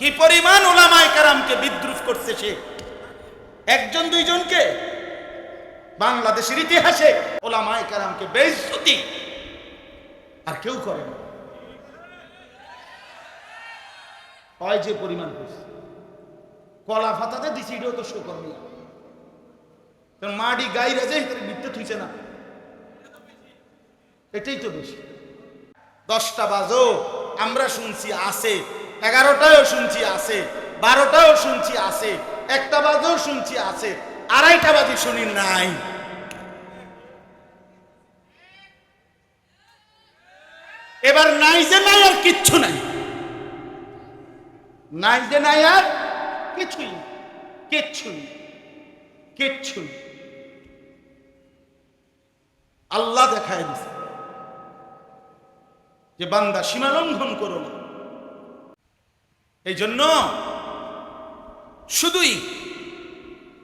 কি পরিমাণ ওলামায় কারামকে বিদ্রুপ করছে সে? একজন, দুইজনকে? বাংলাদেশের ইতিহাসে ওলামায় কারামকে বেইজ্জতি আর কেউ করে না। হয় যে পরিমাণ করছে কলা ফাতাতে দিছি, এটাও তো শো করবি। কারণ মাডি, গাই, রাজে বিদ্যুৎ হইছে না। এটাই তো বেশি। দশটা বাজো, আমরা শুনছি আছে এগারোটাও শুনছি আছে বারোটাও শুনছি আছে, একটা বাজেও শুনছি আছে, আড়াইটা বাজে শুনি নাই। এবার নাই যে নাই আর কিচ্ছু নাই। নাই যে নাই আর কিছুই না। কিচ্ছুই কিচ্ছুই আল্লাহ দেখায় যে বান্দা সীমা লঙ্ঘন করো না। এই জন্য শুধুই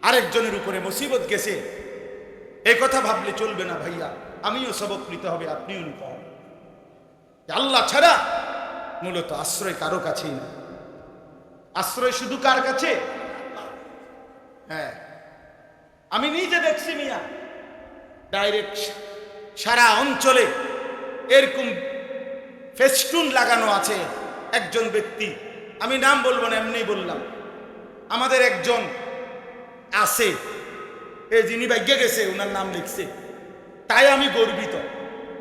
আরেকজনের উপরে মুসিবত গেছে এই কথা ভাবলে চলবে না ভাইয়া। আমিও সবক নিতে হবে, আপনিও নিতে হবে। আল্লাহ ছাড়া মূলত আশ্রয় কারও কাছেই না আশ্রয় শুধু কার কাছে? হ্যাঁ। আমি নিজে দেখছি মিয়া। ডাইরেক্ট সারা অঞ্চলে এরকম ফেস্টুন লাগানো আছে, একজন ব্যক্তি আমি নাম বলব না, এমনি বললাম। আমাদের একজন আছে, এই যিনি ভাগ্যে গেছে ওনার নাম লিখছে। তাই আমি গর্বিত।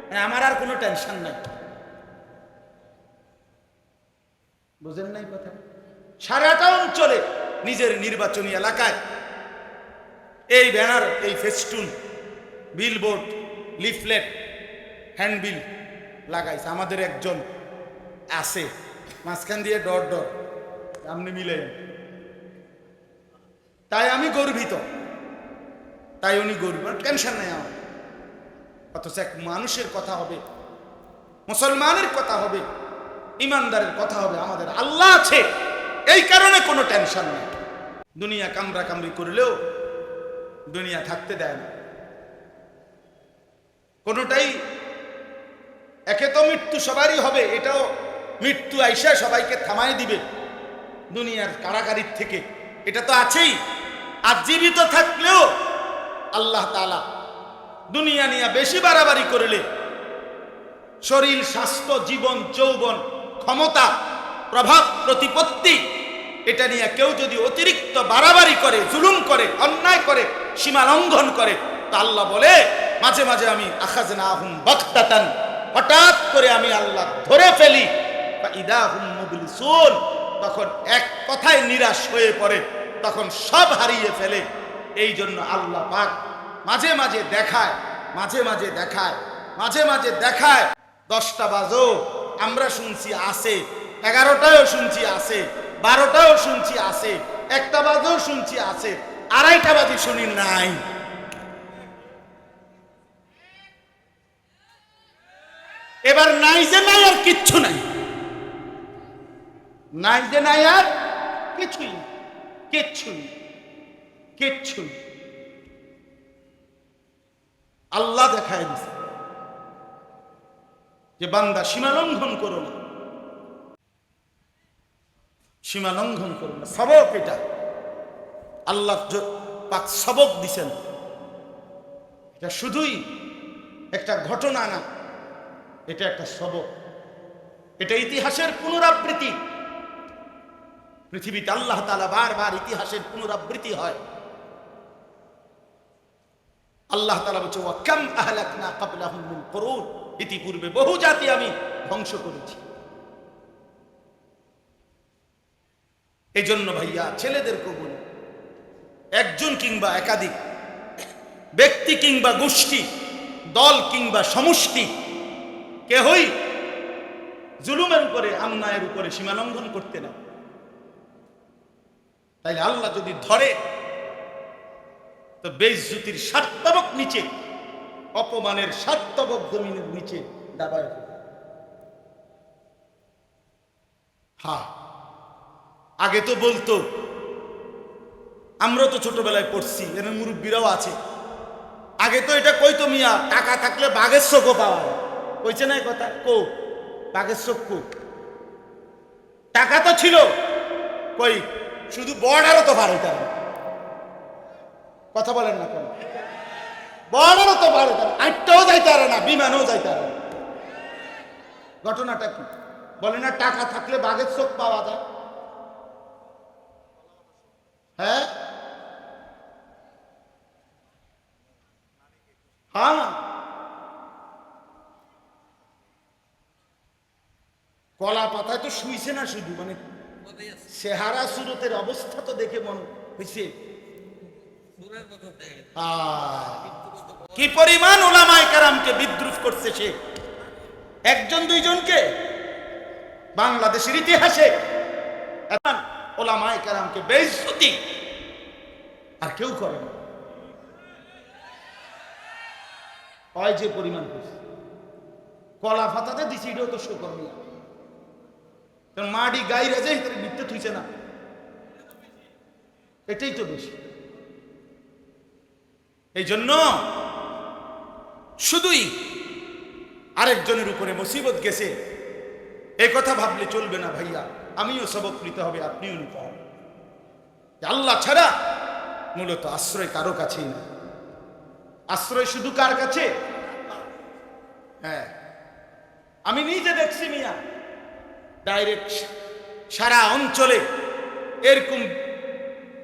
মানে আমার আর কোনো টেনশন নাই। বুঝেন নাই কথা? সারাটা অঞ্চলে নিজের নির্বাচনী এলাকায় এই ব্যানার, এই ফেস্টুন, বিলবোর্ড, লিফলেট, হ্যান্ডবিল লাগাইছে। আমাদের একজন আছে। মাঝখান দিয়ে ডর ডর আপনি মিলে। তাই আমি গর্বিত। তাই উনি গর্বিত। টেনশন নেই আমার। অথচ এক মানুষের কথা হবে। মুসলমানের কথা হবে। ইমানদারের কথা হবে। আমাদের আল্লাহ আছে। এই কারণে কোনো টেনশন নেই। দুনিয়া কামরা কামড়ি করলেও দুনিয়া থাকতে দেয় না। কোনোটাই একে তো মৃত্যু সবারই হবে। এটাও মৃত্যু আইসা সবাইকে থামাই দিবে। দুনিয়ার কারাগারির থেকে। এটা তো আছেই। আর জীবিত থাকলেও আল্লাহ তালা দুনিয়া নিয়ে বেশি বাড়াবাড়ি করলে শরীর, স্বাস্থ্য, জীবন, যৌবন, ক্ষমতা, প্রভাব, প্রতিপত্তি, এটা নিয়ে কেউ যদি অতিরিক্ত বাড়াবাড়ি করে, জুলুম করে, অন্যায় করে, সীমা লঙ্ঘন করে, তা আল্লাহ বলে, মাঝে মাঝে আমি আখাজ না হুম বক্তাতান হঠাৎ করে আমি আল্লাহ ধরে ফেলি তখন এক কথায় নিরাশ হয়ে পড়ে, তখন সব হারিয়ে ফেলে। এই জন্য আল্লাহ পাক মাঝে মাঝে দেখায়, মাঝে মাঝে দেখায়, মাঝে মাঝে দেখায়। দশটা বাজো, আমরা শুনছি আছে এগারোটাও শুনছি আছে বারোটাও শুনছি আছে একটা বাজেও শুনছি আছে আড়াইটা বাজে শুনি নাই। এবার নাই যে নাই আর কিচ্ছু নাই। নাই যে নাই আর কিছুই। কিচ্ছুই কিচ্ছুই আল্লাহ দেখায় দিছে যে বান্দা সীমা লঙ্ঘন করো না। সীমা লঙ্ঘন করো না। সবক এটা। আল্লাহ পাক সবক দিছেন। এটা শুধুই একটা ঘটনা না, এটা একটা সবক। এটা ইতিহাসের পুনরাবৃত্তি। পৃথিবীতে আল্লাহ তালা বারবার ইতিহাসের পুনরাবৃত্তি হয়। আল্লাহ তালা বলছে ওয়াকাম আহলাকনা কুরুন? ইতিপূর্বে বহু জাতি আমি ধ্বংস করেছি। এই জন্য ভাইয়া ছেলেদেরকে বলি একজন কিংবা একাধিক, ব্যক্তি কিংবা গোষ্ঠী, দল কিংবা সমষ্টি, কেহই জুলুমের উপরে অন্যায়ের উপরে সীমা লঙ্ঘন করতে না তাই আল্লাহ যদি ধরে, তো বেজ্জুতির সার্থবক নিচে, অপমানের সার্থবক জমিনের নিচে দাবায় ফেলে। হ্যাঁ আগে তো বলতো, আমরা তো ছোটবেলায় পড়ছি এর মুরব্বীরাও আছে। আগে তো এটা কইতো মিয়া, টাকা থাকলে বাঘের চোখও পাওয়া কইছে না কথা? কো বাঘের চোখ টাকা তো ছিল, কই শুধু বর্ডারও তো পারে তারা কথা বলেন না কেন? বর্ডারও তো পারে তারা আটটাও যাইতে পারে না, বিমানেও যাইতে পারে ঘটনাটা কি? বলে না, টাকা থাকলে বাঘের চোখ পাওয়া যায়। হ্যাঁ? হ্যাঁ? কলা পাতায় তো শুইছে না শুধু মানে চেহারা সুরতের অবস্থা তো দেখে মন হয়েছে কি পরিমাণ ওলামায় কারামকে বিদ্রুপ করছে সে? একজন দুইজনকে? বাংলাদেশের ইতিহাসে ওলামায় কারামকে বেইজ্জতি আর কেউ করে না। হয় যে পরিমাণ কলা ফাতাতে দিছি এটাও তো শো করবি মাডি গাই রাজে ভিতরে নিত্য থুইছে না। এটাই তো বেশি এই জন্য শুধুই আরেকজনের উপরে মুসিবত গেছে এই কথা ভাবলে চলবে না ভাইয়া। আমিও সবক নিতে হবে, আপনিও নিতে হবে। আল্লাহ ছাড়া মূলত আশ্রয় কারও কাছেই না। আশ্রয় শুধু কার কাছে? হ্যাঁ। আমি নিজে দেখছি মিয়া। ডাইরেক্ট সারা অঞ্চলে এরকম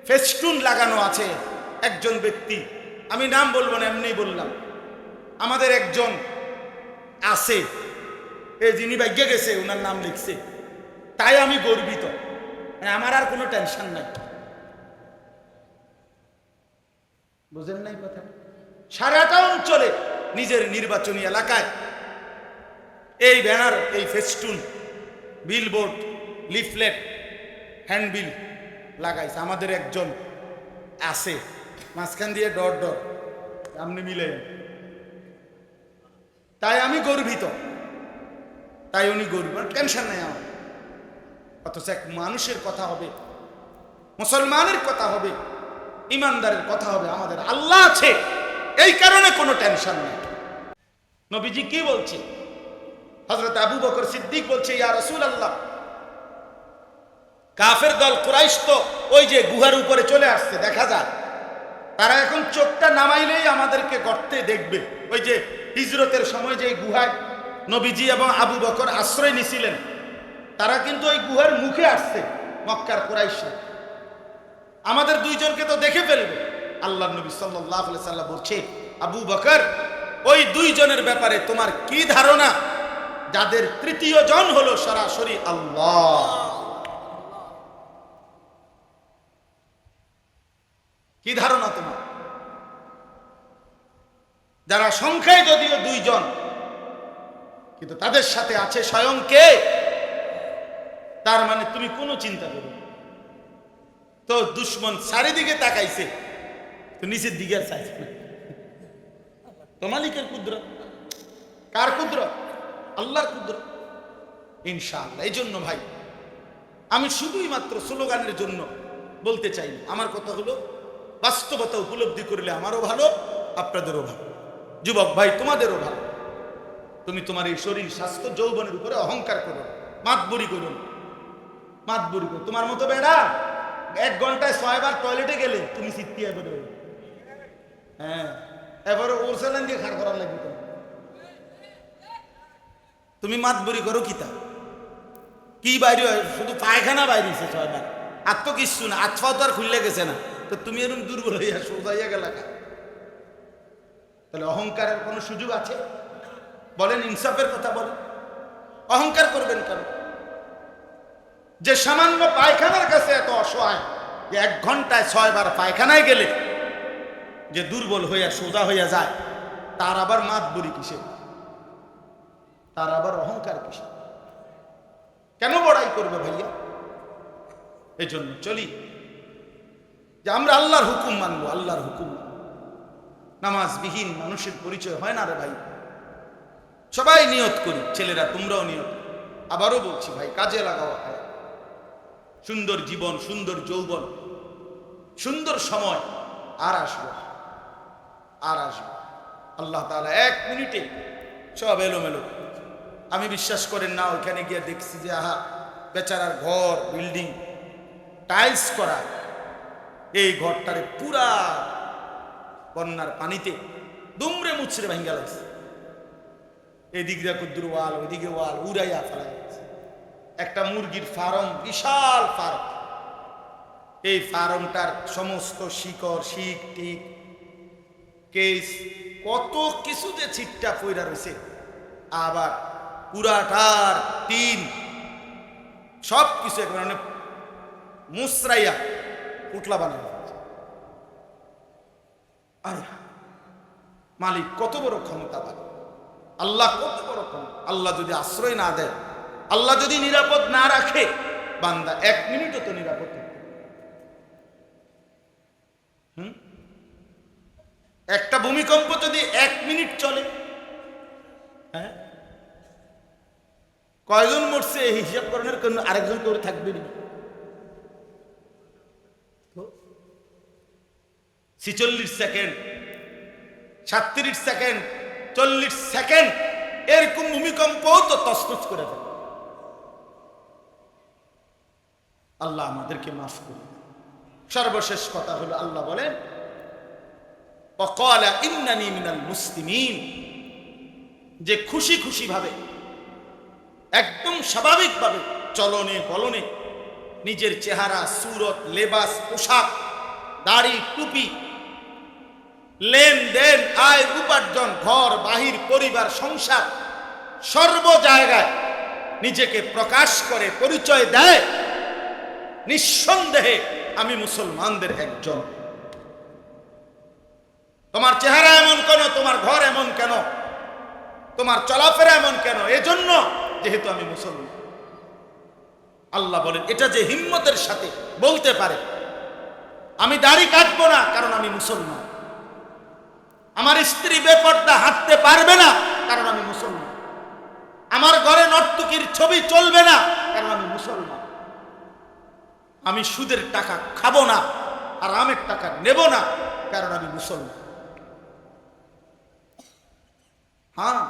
ফেস্টুন লাগানো আছে একজন ব্যক্তি। আমি নাম বলব না এমনি বললাম। আমাদের একজন আছে, এ যিনি ভাগ্যে গেছে ওনার নাম লিখছে। তাই আমি গর্বিত। মানে আমার আর কোনো টেনশন নাই। বুঝেন নাই কথা? সারাটা অঞ্চলে নিজের নির্বাচনী এলাকায় এই ব্যানার, এই ফেস্টুন বিলবোর্ড লিফলেট হ্যান্ডবিল লাগাইছে। আমাদের একজন আছে। মাঝখান দিয়ে ডর ডর আপনি মিলে তাই আমি গর্বিত। তাই উনি গর্বিত। টেনশন নেই আমার। অথচ এক মানুষের কথা হবে। মুসলমানের কথা হবে। ইমানদারের কথা হবে। আমাদের আল্লাহ আছে। এই কারণে কোনো টেনশন নেই। নবীজি কি বলছে? হজরত আবু বকর সিদ্দিক বলছে, ইয়া রসুল আল্লাহ কাফের দল কুরাইশ তো ওই যে গুহার উপরে চলে আসছে, দেখা যায় তারা এখন চোখটা নামাইলেই আমাদেরকে গর্তে দেখবে। ওই যে হিজরতের সময় যে গুহায় নবীজি এবং আবু বকর আশ্রয় নিছিলেন, তারা কিন্তু ওই গুহার মুখে আসছে, মক্কার কুরাইশরা। আমাদের দুইজনকে তো দেখে ফেলবে। আল্লাহ নবী সাল্লাহ সাল্লাম বলছে, আবু বকর, ওই দুইজনের ব্যাপারে তোমার কি ধারণা? যাদের তৃতীয় জন হলো সরাসরি আল্লাহ। কি ধারণা তোমার? যারা সংখ্যায় যদিও দুইজন, কিন্তু তাদের সাথে আছে স্বয়ং কে? তার মানে তুমি কোনো চিন্তা করো তো দুশ্মন চারিদিকে তাকাইছে, তো নিচের দিকে চাইছে না। তো মালিকের কুদ্র কার কুদ্র আল্লাহর কুদ্র ইনশাআল্লাহ এই জন্য ভাই, আমি শুধুই মাত্র স্লোগানের জন্য বলতে চাই আমার কথা হলো, বাস্তবতা উপলব্ধি করলে আমারও ভালো, আপনাদেরও ভালো। যুবক ভাই, তোমাদেরও ভালো। তুমি তোমার এই শরীর, স্বাস্থ্য, যৌবনের উপরে অহংকার করো মাতবুরি করো না। মাতবুরি করো। তোমার মতো বেড়া, এক ঘন্টায় ছয়বার টয়লেটে গেলে তুমি সিত্তিয়া বেরো হ্যাঁ এবারে ওর ওরসালান দিয়ে খাড় করার লাগবে। তুমি মাতবুরি করো কিতা কি বাইরে শুধু পায়খানা বাইরেছে ছয়বার। আর তো কিচ্ছু না আতফাও তো আর খুললে গেছে না। তো তুমি এরকম দুর্বল হইয়া সোজাইয়া গেলা? তাহলে অহংকারের কোনো সুযোগ আছে? বলেন, ইনসাফের কথা বলেন। অহংকার করবেন কেন? যে সামান্য পায়খানার কাছে এত অসহায়, যে এক ঘন্টায় ছয়বার পায়খানায় গেলে যে দুর্বল হইয়া, সোজা হইয়া যায়, তার আবার মাত বলি কিসে তার আবার অহংকার কিসে কেন বড়াই করবে ভাইয়া? এই জন্য চলি। যে আমরা আল্লাহর হুকুম মানবো, আল্লাহর হুকুম। মানবো। নামাজবিহীন মানুষের পরিচয় হয় না রে ভাই। সবাই নিয়ত করি, ছেলেরা তোমরাও নিয়ত আবারও বলছি ভাই, কাজে লাগাও হয়। সুন্দর জীবন, সুন্দর যৌবন, সুন্দর সময়, আর আসব আর আসব আল্লাহ তাআলা এক মিনিটে সব এলোমেলো। আমি বিশ্বাস করেন না, ওইখানে গিয়ে দেখছি যে, আহা, বেচারার ঘর, বিল্ডিং, টাইলস করা। এই ঘরটারে পুরা বন্যার পানিতে দুমড়ে মুচড়ে ভেঙ্গা লাগছে। এদিকে কুদ্দুর ওয়াল ওইদিকে ওয়াল, উড়াইয়া ফেলা একটা মুরগির ফার্ম, বিশাল ফার্ম। এই ফার্মটার সমস্ত শিকড়, শিক, টিক, কেস, কত কিছু যে ছিটটা পইরা রয়েছে আবার পুরাটার টিন সব কিছু একেবারে মানে মুসরাইয়া পুটলা বানানো আরে মালিক কত বড় ক্ষমতা ক্ষমতাবান আল্লাহ কত বড় ক্ষমতা। আল্লাহ যদি আশ্রয় না দেয়, আল্লাহ যদি নিরাপদ না রাখে, বান্দা এক মিনিটও তো নিরাপদ হুম? একটা ভূমিকম্প যদি এক মিনিট চলে হ্যাঁ? কয়জন মরছে এই হিসাব করণের কোনো আরেকজন করে থাকবে না ছিচল্লিশ সেকেন্ড, সাতত্রিশ সেকেন্ড, চল্লিশ সেকেন্ড, এরকম ভূমিকম্প তো তসনস করে দেবে আল্লাহ আমাদেরকে মাফ করুন। সর্বশেষ কথা হলো আল্লাহ বলেন অকলা ইন্নানি মিনাল মুসলিম যে খুশি খুশি ভাবে একদম স্বাভাবিকভাবে চলনে বলনে নিজের চেহারা, সুরত, লেবাস, পোশাক, দাড়ি, টুপি, লেনদেন, আয়, উপার্জন, ঘর, বাহির, পরিবার, সংসার সর্ব জায়গায় নিজেকে প্রকাশ করে, পরিচয় দেয়। নিঃসন্দেহে আমি মুসলমানদের একজন। তোমার চেহারা এমন কেন? তোমার ঘর এমন কেন? তোমার চলাফেরা এমন কেন? এজন্য যেহেতু আমি মুসলমান। আল্লাহ বলেন, এটা যে হিম্মতের সাথে বলতে পারে, আমি দাড়ি কাটবো না কারণ আমি মুসলমান। আমার স্ত্রী বেপর্দা হাঁটতে পারবে না কারণ আমি মুসলমান। আমার ঘরে নর্তকীর ছবি চলবে না কারণ আমি মুসলমান। আমি সুদের টাকা খাব না আর আমের টাকা নেব না কারণ আমি মুসলমান। হ্যাঁ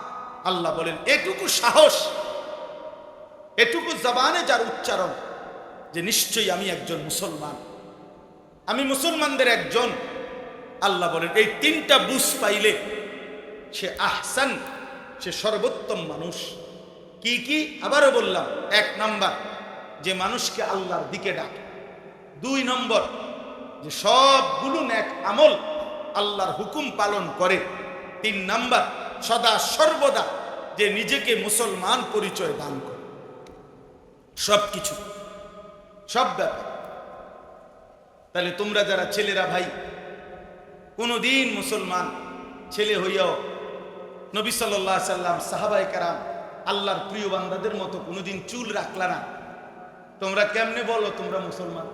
আল্লাহ বলেন, এটুকু সাহস এটুকু জবানে যার উচ্চারণ যে নিশ্চয়ই আমি একজন মুসলমান। আমি মুসলমানদের একজন। আল্লাহ বলেন, এই তিনটা বুঝ পাইলে সে আহসান, সে সর্বোত্তম মানুষ। কি কি? আবারও বললাম, এক নাম্বার, যে মানুষকে আল্লাহর দিকে ডাকে। দুই নম্বর, যে সবগুলো এক আমল আল্লাহর হুকুম পালন করে। তিন নাম্বার, সদা সর্বদা যে নিজেকে মুসলমান পরিচয় দান করে। সব কিছু সব ব্যাপার। তাহলে তোমরা যারা ছেলেরা ভাই, কোনোদিন মুসলমান ছেলে হইয়াও নবী সাল্লাহ সাল্লাম সাহাবাই কারাম আল্লাহর প্রিয় বান্দাদের মতো কোনোদিন চুল রাখলা না। তোমরা কেমনে বলো তোমরা মুসলমান?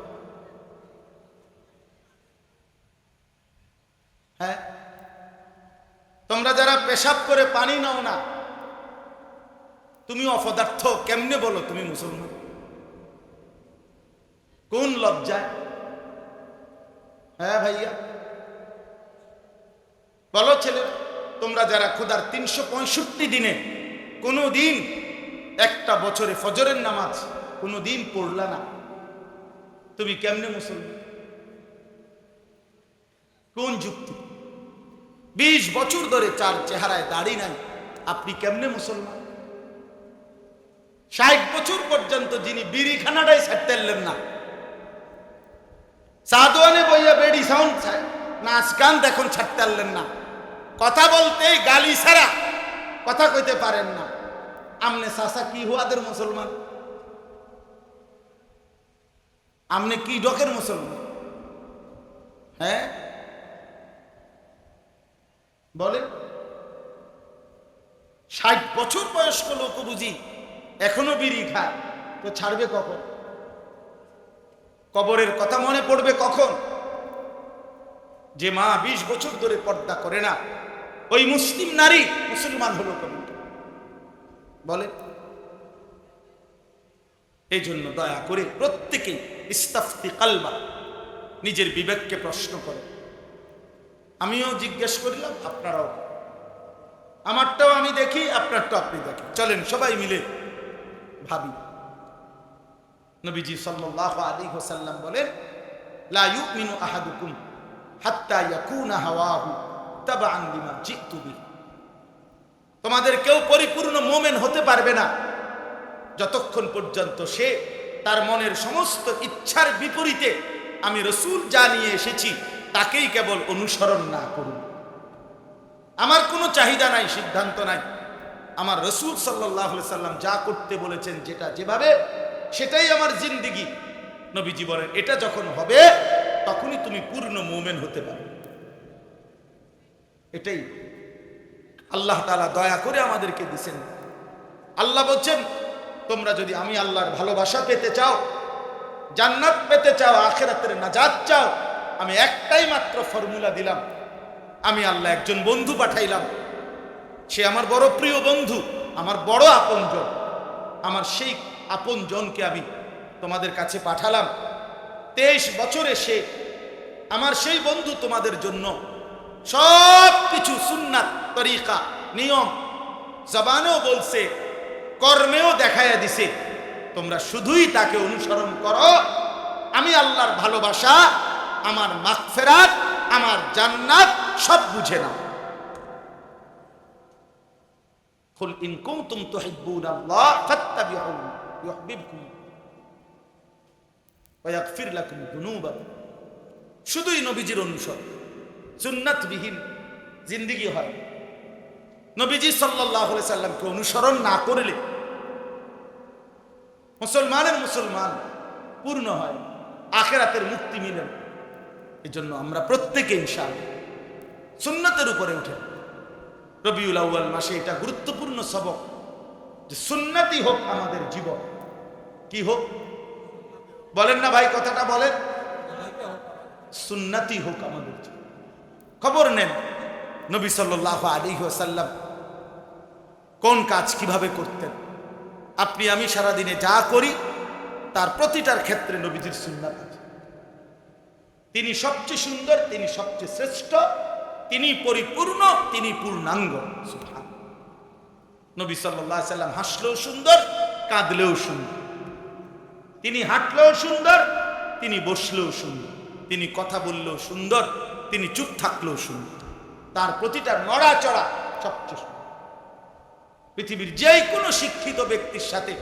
হ্যাঁ? তোমরা যারা পেশাব করে পানি নাও না তুমি অপদার্থ, কেমনে বলো তুমি মুসলমান? কোন লজ্জায়? হ্যাঁ ভাইয়া। বলো ছেলে, তোমরা যারা খুদার তিনশো পঁয়ষট্টি দিনে কোনো দিন একটা বছরে ফজরের নামাজ কোনো দিন পড়লা না, তুমি কেমনে মুসলমান? কোন যুক্তি? বিশ বছর ধরে চার চেহারায় দাড়ি নাই, আপনি কেমনে মুসলমান? ষাট বছর পর্যন্ত যিনি বিড়িখানাটাই ছাড়তে পারলেন না। সাদোয়ানে বইয়া বেডি সাউন্ড নাচ গান দেখুন ছাড়তে পারলেন না। কথা বলতেই গালি ছাড়া কথা কইতে পারেন না। আমনে সাসা কি হুয়াদের মুসলমান? আমনে কি ডকের মুসলমান? হ্যাঁ? বলে ষাট বছর বয়স্ক লোক বুঝি এখনও বিড়ি খায়। তো ছাড়বে কখন? কবরের কথা মনে পড়বে কখন? যে মা বিশ বছর ধরে পর্দা করে না। ওই মুসলিম নারী মুসলমান হলো কখন বলে, এই জন্য দয়া করে প্রত্যেকেই ইস্তাফতি কালবা, নিজের বিবেককে প্রশ্ন করে। আমিও জিজ্ঞেস করলাম, আপনারাও? আমারটাও আমি দেখি, আপনারটাও আপনি দেখেন। চলেন সবাই মিলে ভাবি। নবীজি সাল্লাল্লাহু আলাইহি ওয়াসাল্লাম বলেন, লা আহাদুকুম তোমাদের কেউ পরিপূর্ণ মোমেন হতে পারবে না। যতক্ষণ পর্যন্ত সে তার মনের সমস্ত ইচ্ছার বিপরীতে আমি রসুল যা নিয়ে এসেছি, তাকেই কেবল অনুসরণ না করুন। আমার কোনো চাহিদা নাই, সিদ্ধান্ত নাই। আমার রসুল সাল্লাহ সাল্লাম যা করতে বলেছেন যেটা যেভাবে, সেটাই আমার জিন্দিগি। নবীজি বলেন এটা যখন হবে, তখনই তুমি পূর্ণ মোমেন হতে পারবে এটাই। আল্লাহ তালা দয়া করে আমাদেরকে দিছেন আল্লাহ বলছেন, তোমরা যদি আমি আল্লাহর ভালোবাসা পেতে চাও, জান্নাত পেতে চাও, আখেরাতের নাজাত চাও, আমি একটাই মাত্র ফর্মুলা দিলাম। আমি আল্লাহ একজন বন্ধু পাঠাইলাম। সে আমার বড় প্রিয় বন্ধু, আমার বড় আপনজন, আমার সেই আপনজনকে আমি তোমাদের কাছে পাঠালাম। তেইশ বছরে সে আমার সেই বন্ধু তোমাদের জন্য সব কিছু সুন্নাত, তরিকা, নিয়ম, জবানেও বলছে, কর্মেও দেখাইয়া দিছে। তোমরা শুধুই তাকে অনুসরণ করো। আমি আল্লাহর ভালোবাসা, আমার মাগফেরাত, আমার জান্নাত সব বুঝে নাও। قل إن كنتم تحبون الله فاتبعوني يحببكم ويغفر لكم ذنوبكم শুধুই নবীজির অনুসরণ সুন্নাতবিহীন জিন্দিগি হয় নবীজি সাল্লাহ সাল্লামকে অনুসরণ না করলে মুসলমানের মুসলমান পূর্ণ হয় আখেরাতের মুক্তি মিলেন এই জন্য আমরা প্রত্যেকে ইনশাল সুন্নতের উপরে উঠে রবিউল আউ্য়াল মাসে এটা গুরুত্বপূর্ণ সবক যে সুন্নতি হোক আমাদের জীবন। কি হোক? বলেন না ভাই কথাটা বলেন। সুন্নতি হোক আমাদের জীবন। খবর নেন নবী সাল্লাহ আলী সাল্লাম কোন কাজ কীভাবে করতেন? আপনি, আমি সারাদিনে যা করি, তার প্রতিটার ক্ষেত্রে নবীজির সুন্নাত আছে। তিনি সবচেয়ে সুন্দর, তিনি সবচেয়ে শ্রেষ্ঠ তিনি পরিপূর্ণ, তিনি পূর্ণাঙ্গ। নবী সাল্লাহ সাল্লাম হাসলেও সুন্দর, কাঁদলেও সুন্দর। তিনি হাঁটলেও সুন্দর, তিনি বসলেও সুন্দর। তিনি কথা বললেও সুন্দর, তিনি চুপ থাকলেও সুন্দর। তার প্রতিটা নড়াচড়া সবচেয়ে পৃথিবীর যে কোনো শিক্ষিত ব্যক্তির সাথে,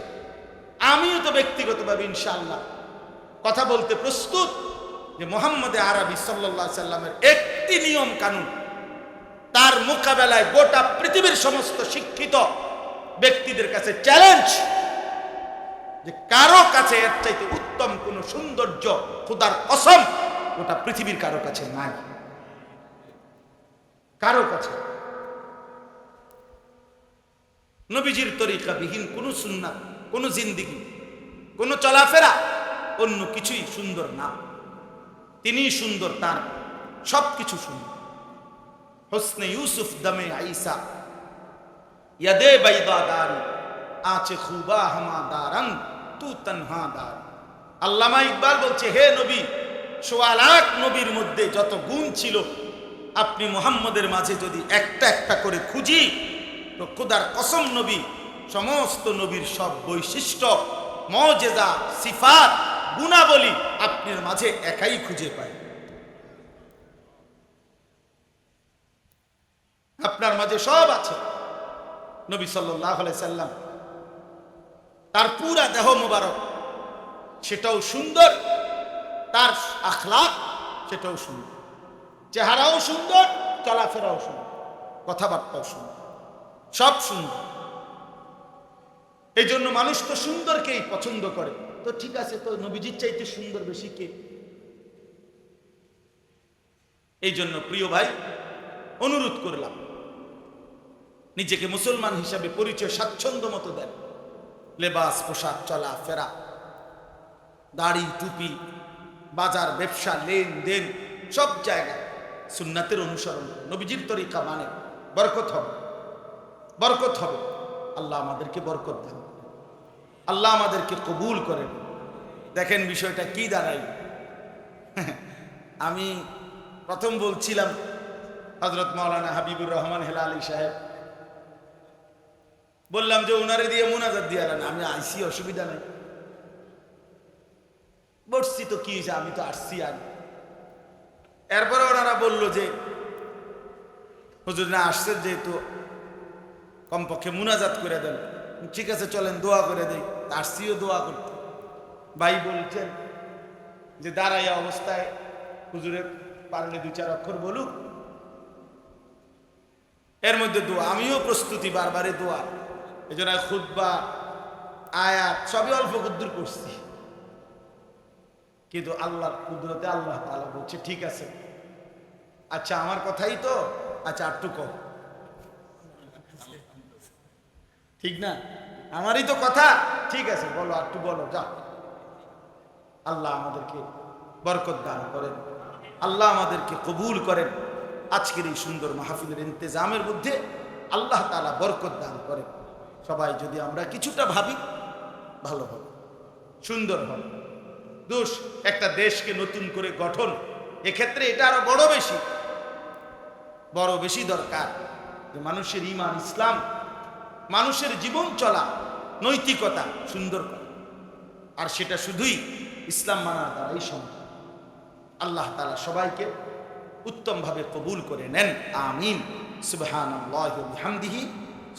আমিও তো ব্যক্তিগতভাবে ইনশাল্লাহ কথা বলতে প্রস্তুত যে মোহাম্মদে আরবি সাল্লাহ সাল্লামের একটি নিয়ম কানুন। তার মোকাবেলায় গোটা পৃথিবীর সমস্ত শিক্ষিত ব্যক্তিদের কাছে চ্যালেঞ্জ যে কারও কাছে এর চাইতে উত্তম কোন সৌন্দর্য খুদার অসম গোটা পৃথিবীর কারও কাছে নাই। কারও কাছে। নবীজির তরিকা বিহীন কোনো সুন্না কোনো জিন্দিগি, কোনো চলাফেরা অন্য কিছুই সুন্দর না। তিনি সুন্দর, তার সব কিছু সুন্দর। হোসনে ইউসুফ দমে আইসা, ইয়াদে বাইদা দার আছে খুবা হামা দারং তু তনহা দার। আল্লামা ইকবাল বলছে, হে নবী সোয়া লাখ নবীর মধ্যে যত গুণ ছিল, আপনি মুহাম্মদের মাঝে যদি একটা একটা করে খুঁজি, তো খুদার কসম নবী, সমস্ত নবীর সব বৈশিষ্ট্য মজেদা সিফাত গুণাবলী আপনার মাঝে একাই খুঁজে পাই আপনার মাঝে সব আছে। নবী সাল্লাম, তার পুরা দেহ মোবারক, সেটাও সুন্দর। তার আখলাক, সেটাও সুন্দর। চেহারাও সুন্দর, চলাফেরাও সুন্দর, কথাবার্তাও সুন্দর, সব সুন্দর। এই জন্য মানুষ তো সুন্দরকেই পছন্দ করে। তো ঠিক আছে, তো নবীজির চাইতে সুন্দর বেশি কে? এই জন্য প্রিয় ভাই, অনুরোধ করলাম, নিজেকে মুসলমান হিসাবে পরিচয় স্বাচ্ছন্দ্য মতো দেন। লেবাস, পোশাক, চলা, ফেরা, দাড়ি, টুপি, বাজার, ব্যবসা, লেনদেন, সব জায়গায় সুন্নাতের অনুসরণ। নবীজির তরিকা মানে বরকত হবে। বরকত হবে। আল্লাহ আমাদেরকে বরকত দেন। আল্লাহ আমাদেরকে কবুল করেন। দেখেন বিষয়টা কি দাঁড়াই আমি প্রথম বলছিলাম হজরত মাওলানা হাবিবুর রহমান হেলা আলী সাহেব, বললাম যে ওনারে দিয়ে মোনাজাত দিয়ে আলেন আমি আইসি, অসুবিধা নেই। বসছি তো কি হয়েছে আমি তো আসছি আর। এরপরে ওনারা বলল যে, হুজুর না, আসছেন যেহেতু, কমপক্ষে মুনাজাত করে দেন। ঠিক আছে, চলেন, দোয়া করে দেই আসছিও দোয়া করতে। ভাই বলছেন যে, দাঁড়াইয়া অবস্থায় হুজুরের পারলে দু চার অক্ষর বলুক। এর মধ্যে দোয়া, আমিও প্রস্তুতি বারবারে দোয়া। এই জন্য খুদ্া আয়াত সবই অল্প কুদ্দুর করছি কিন্তু আল্লাহ কুদরতে আল্লাহ তাআলা বলছে, ঠিক আছে। আচ্ছা আমার কথাই তো? আচ্ছা আটটু কম ঠিক না? আমারই তো কথা। ঠিক আছে, বলো আটটু বলো যা আল্লাহ আমাদেরকে বরকত দান করেন। আল্লাহ আমাদেরকে কবুল করেন। আজকের এই সুন্দর মাহফিলের ইন্তজামের মধ্যে আল্লাহ তাআলা বরকত দান করেন। সবাই যদি আমরা কিছুটা ভাবি, ভালো হবে, সুন্দর হবে। দোষ, একটা দেশকে নতুন করে গঠন, এক্ষেত্রে এটা আরও বড় বেশি। বড় বেশি দরকার যে মানুষের ইমান ইসলাম, মানুষের জীবন চলা নৈতিকতা সুন্দর করা আর সেটা শুধুই ইসলাম মানার দ্বারাই সম্ভব আল্লাহ তালা সবাইকে উত্তমভাবে কবুল করে নেন আমিন সুবহান বিহামদিহি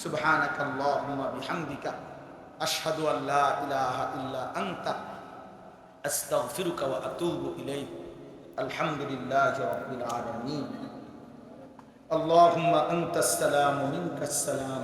সুবহানাক আল্লাহুম্মা বিহামদিকা আশহাদু আল্লা ইলাহা ইল্লা আনতা আস্তাগফিরুকা ওয়া আতুবু ইলাইক আলহামদুলিল্লাহি রাব্বিল আলামিন اللهم أنت السلام ومنك السلام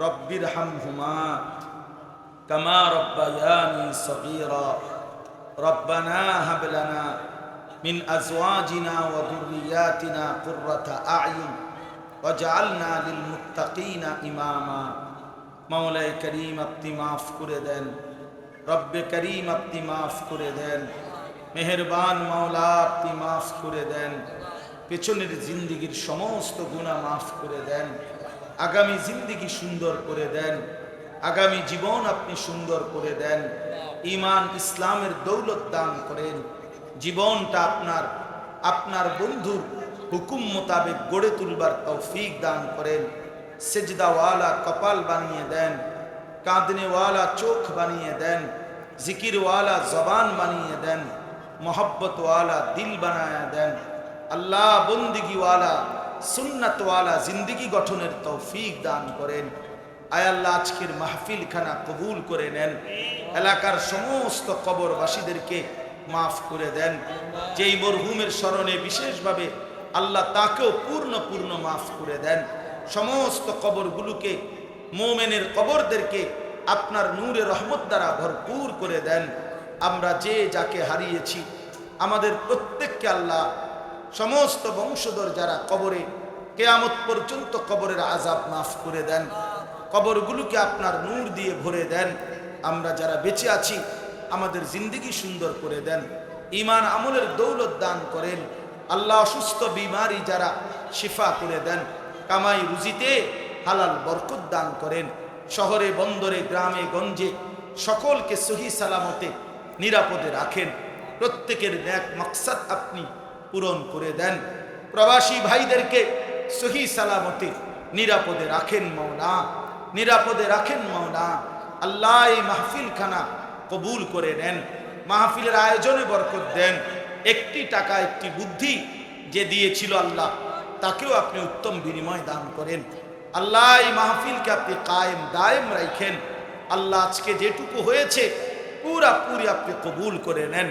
رب ارحمهما كما ربياني صغيرا. ربنا هب لنا من أزواجنا وذرياتنا قرة أعين وجعلنا للمتقين إماما. مولاي كريم ابتماف كردن رب كريم ابتماف كردن مهربان مولا ابتماف كردن পেছনের জিন্দিগির সমস্ত গুণা ماف করে আগামী জিন্দিগি সুন্দর করে দেন। আগামী জীবন আপনি সুন্দর করে দেন। ইমান ইসলামের দৌলত দান করেন। জীবনটা আপনার আপনার বন্ধুর হুকুম মোতাবেক গড়ে তুলবার তৌফিক দান করেন। সেজদাওয়ালা কপাল বানিয়ে দেন। কাঁদনেওয়ালা চোখ বানিয়ে দেন। জিকিরওয়ালা জবান বানিয়ে দেন। মোহব্বতওয়ালা দিল বানায় দেন। আল্লাহ বন্দিগিওয়ালা সুন্নাতওয়ালা জিন্দিগি গঠনের তৌফিক দান করেন। আয় আল্লাহ, আজকের মাহফিল খানা কবুল করে নেন। এলাকার সমস্ত কবরবাসীদেরকে মাফ করে দেন। যেই মরহুমের স্মরণে বিশেষভাবে আল্লাহ তাকেও পূর্ণ পূর্ণ মাফ করে দেন। সমস্ত কবরগুলোকে, মোমেনের কবরদেরকে আপনার নূরে রহমত দ্বারা ভরপুর করে দেন। আমরা যে যাকে হারিয়েছি, আমাদের প্রত্যেককে আল্লাহ সমস্ত বংশধর যারা কবরে, কেয়ামত পর্যন্ত কবরের আজাব মাফ করে দেন। কবরগুলোকে আপনার নূর দিয়ে ভরে দেন। আমরা যারা বেঁচে আছি, আমাদের জিন্দিগি সুন্দর করে দেন। ইমান আমলের দৌলত দান করেন। আল্লাহ অসুস্থ বিমারি যারা শিফা করে দেন, কামাই রুজিতে হালাল বরকত দান করেন। শহরে, বন্দরে, গ্রামে, গঞ্জে সকলকে সহি সালামতে নিরাপদে রাখেন। প্রত্যেকের ন্যাক মকসাদ আপনি পূরণ করে দেন। প্রবাসী ভাইদেরকে সহি সালামতে, নিরাপদে রাখেন মৌলা নিরাপদে রাখেন মৌলা আল্লাহ এই মাহফিল খানা কবুল করে নেন, মাহফিলের আয়োজনে বরকত দেন। একটি টাকা, একটি বুদ্ধি যে দিয়েছিল আল্লাহ, তাকেও আপনি উত্তম বিনিময় দান করেন। আল্লাহ এই মাহফিলকে আপনি কায়েম, দায়েম রাখেন আল্লাহ আজকে যেটুকু হয়েছে, পুরা পুরি আপনি কবুল করে নেন।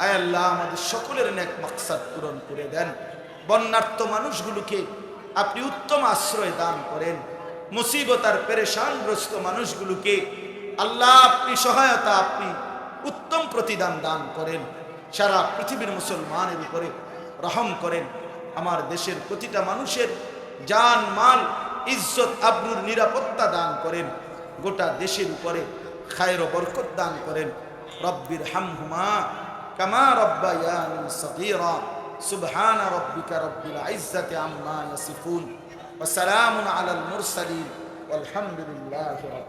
আয় আল্লাহ, আমাদের সকলের নেক মকসাদ পূরণ করে দেন। বন্যার্থ মানুষগুলোকে আপনি উত্তম আশ্রয় দান করেন। মুসিবতার পেরেশানগ্রস্ত মানুষগুলোকে আল্লাহ আপনি সহায়তা, আপনি উত্তম প্রতিদান দান করেন। সারা পৃথিবীর মুসলমানের উপরে রহম করেন। আমার দেশের প্রতিটা মানুষের জান, মাল, ইজ্জত, আব্রুর নিরাপত্তা দান করেন। গোটা দেশের উপরে খায়ের বরকত দান করেন। রব্বির হামহুমা كما ربياني صغيرا. سبحان ربك رب العزة عما يصفون. وسلام على المرسلين. والحمد لله رب